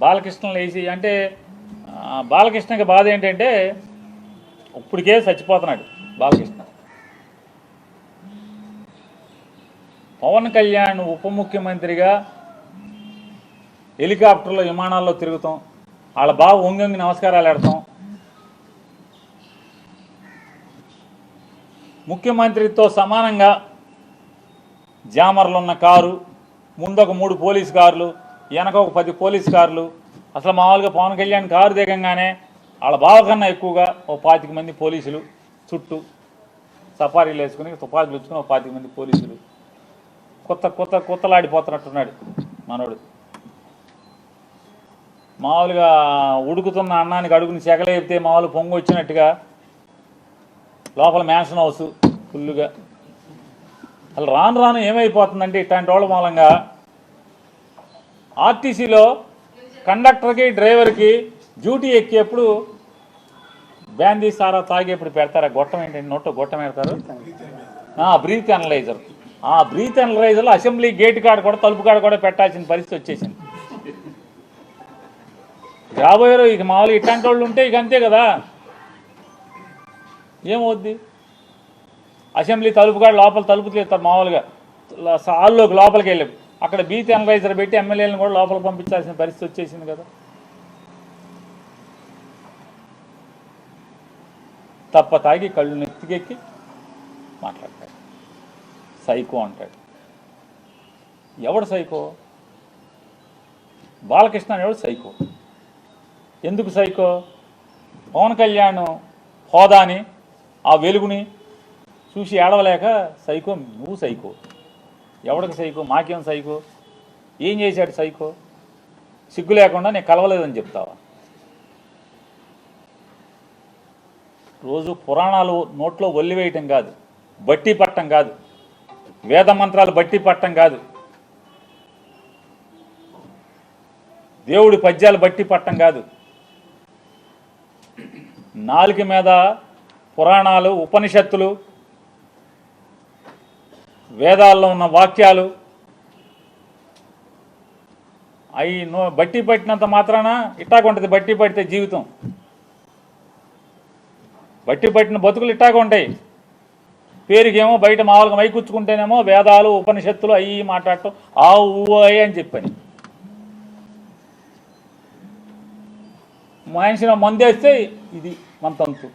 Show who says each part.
Speaker 1: బాలకృష్ణ వేసి అంటే బాలకృష్ణకి బాధ ఏంటంటే ఇప్పటికే చచ్చిపోతున్నాడు బాలకృష్ణ. పవన్ కళ్యాణ్ ఉప ముఖ్యమంత్రిగా హెలికాప్టర్లో విమానాల్లో తిరుగుతాం. వాళ్ళ బాబు ఒంగొంగి నమస్కారాలు ఆడతాం. ముఖ్యమంత్రితో సమానంగా జామర్లు ఉన్న కారు ముందు ఒక మూడు పోలీస్ కార్లు వెనక ఒక పది పోలీస్ కార్లు. అసలు మామూలుగా పవన్ కళ్యాణ్ కారు దిగంగానే వాళ్ళ బావ కన్నా ఎక్కువగా ఓ పాతిక మంది పోలీసులు చుట్టూ సఫారీలు వేసుకుని తుపాకులు ఇచ్చుకుని ఓ పాతిక మంది పోలీసులు. కొత్త కొత్త కొత్తలాడిపోతున్నట్టున్నాడు మనోడు. మామూలుగా ఉడుకుతున్న అన్నానికి అడుగుని సెగలేపితే మామూలు పొంగు వచ్చినట్టుగా లోపల మ్యాన్షన్ హౌస్ ఫుల్లుగా అసలు రాను రాను ఏమైపోతుందంటే ఇట్లాంటి వాళ్ళ మూలంగా ఆర్టీసీలో కండక్టర్కి డ్రైవర్కి డ్యూటీ ఎక్కేప్పుడు బ్యాందీ సారా తాగేప్పుడు పెడతారా? గొట్టం ఏంటంటే నోట్లో గొట్టం పెడతారు? బ్రీత్ అనలైజర్ ఆ బ్రీత్ అనలైజర్లో అసెంబ్లీ గేట్ కాడ కూడా తలుపు కాడ కూడా పెట్టాల్సిన పరిస్థితి వచ్చేసింది. రాబోయే ఇక మామూలుగా ఇట్లాంటి వాళ్ళు ఉంటే ఇక అంతే కదా. ఏమవుద్ది? అసెంబ్లీ తలుపు కాడ లోపల తలుపు తీస్తారు మామూలుగా. ల- హాల్లోకి లోపలికి వెళ్ళి అక్కడ బీత్ అనలైజర్ పెట్టి ఎమ్మెల్యేలను కూడా లోపల పంపించాల్సిన పరిస్థితి వచ్చేసింది కదా. తప్ప తాగి కళ్ళు నెత్తికెక్కి మాట్లాడతాడు. సైకో అంటాడు. ఎవడు సైకో? బాలకృష్ణ అనేవాడు సైకో. ఎందుకు సైకో? పవన్ కళ్యాణ్ హోదాని ఆ వెలుగుని చూసి ఏడవలేక సైకో నువ్వు సైకో. ఎవడికి సైకో? మాకేం సైకో? ఏం చేశాడు సైకో? సిగ్గు లేకుండా నేను కలవలేదని చెప్తావా? రోజు పురాణాలు నోట్లో ఒల్లివేయటం కాదు బట్టి పట్టం కాదు వేద మంత్రాలు బట్టి పట్టం కాదు. దేవుడి పద్యాలు బట్టి పట్టం కాదు. నాలుగు మీద పురాణాలు ఉపనిషత్తులు వేదాల్లో ఉన్న వాక్యాలు. అవి నో బట్టి పట్టినంత మాత్రాన ఇట్టాగుంటుంది బట్టి పడితే జీవితం. బట్టి పట్టిన బతుకులు ఇట్టాగుంటాయి. పేరుకేమో బయట మామూలుగా మైకుచ్చుకుంటేనేమో వేదాలు ఉపనిషత్తులు అవి మాట్లాడటం ఆ ఊ అని చెప్పని. మనిషిని మందేస్తే ఇది మన తంతు.